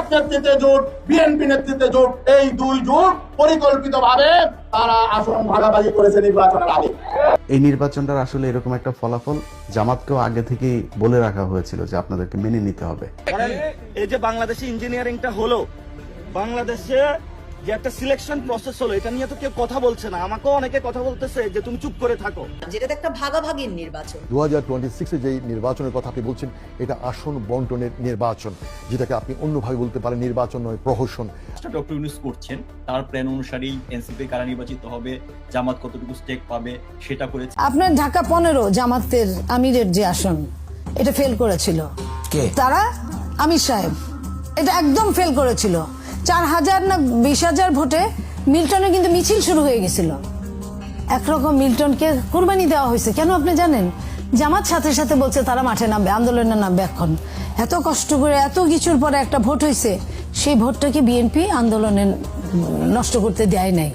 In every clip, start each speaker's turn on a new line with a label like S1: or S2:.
S1: জামাত নেতৃত্বে জোট বিএনপি নেতৃত্বে জোট এই দুই জোট পরিকল্পিত ভাবে তারা আসন ভাগাভাগি করেছে নির্বাচনের আগে।
S2: এই নির্বাচনটার আসলে এরকম একটা ফলাফল জামাতকেও আগে থেকেই বলে রাখা হয়েছিল যে আপনাদেরকে মেনে নিতে হবে।
S3: এই যে বাংলাদেশে ইঞ্জিনিয়ারিংটা হলো বাংলাদেশে যে একটা সিলেকশন প্রসেস হলো এটা নিয়ে তো কেউ কথা বলছে না। আমাকেও অনেকে কথা বলতেছে যে তুমি চুপ করে থাকো।
S4: যেটাতে একটা ভাগাভাগির নির্বাচন।
S5: দু হাজার টোয়েন্টি সিক্সে যেই নির্বাচনের কথা আপনি বলছেন এটা আসন বন্টনের নির্বাচন যেটাকে আপনি অন্যভাবে বলতে পারেন নির্বাচন নয় প্রহসন।
S6: ডক্টর ইউনুস করছেন তার প্ল্যান অনুসারেই এনসিপি কারা নির্বাচিত হবে জামাত কতটুকু স্টেক পাবে সেটা করেছে।
S7: আপনার ঢাকা পনেরো জামাতের আমিরের যে আসন এটা ফেল করেছিল।
S8: কে?
S7: তারা আমির সাহেব। এটা একদম ফেল করেছিল। চার হাজার না বিশ হাজার ভোটে মিল্টনে কিন্তু মিছিল শুরু হয়ে গেছিল। একরকম মিল্টনকে কোরবানি দেওয়া হয়েছে। কেন আপনি জানেন? জামাত সাথে সাথে বলছে তারা মাঠে নামবে আন্দোলনে নামবে এখন। এত কষ্ট করে এত কিছুর পরে একটা ভোট হয়েছে সেই ভোটটাকে বিএনপি আন্দোলনে নষ্ট করতে দেয় নাই।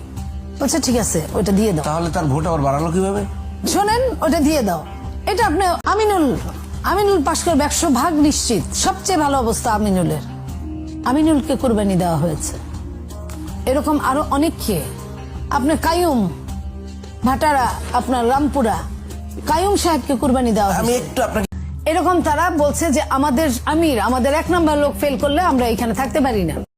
S7: বলছে ঠিক আছে ওটা দিয়ে দাও।
S8: তাহলে তার ভোট আবার বাড়ালো কীভাবে?
S7: শোনেন ওটা দিয়ে দাও। এটা আপনি আমিনুল আমিনুল পাশ করবে একশো ভাগ নিশ্চিত। সবচেয়ে ভালো অবস্থা আমিনুলের। আমিনুলকে কোরবানি দেওয়া হয়েছে। এরকম আরও অনেককে আপনার কায়ুম ভাটারা আপনার রামপুরা কায়ুম সাহেবকে কোরবানি দেওয়া
S8: আমি
S7: হয়েছে।
S8: একটু আপনাকে
S7: এরকম তারা বলছে যে আমাদের আমির আমাদের এক নম্বর লোক ফেল করলে আমরা এখানে থাকতে পারি না।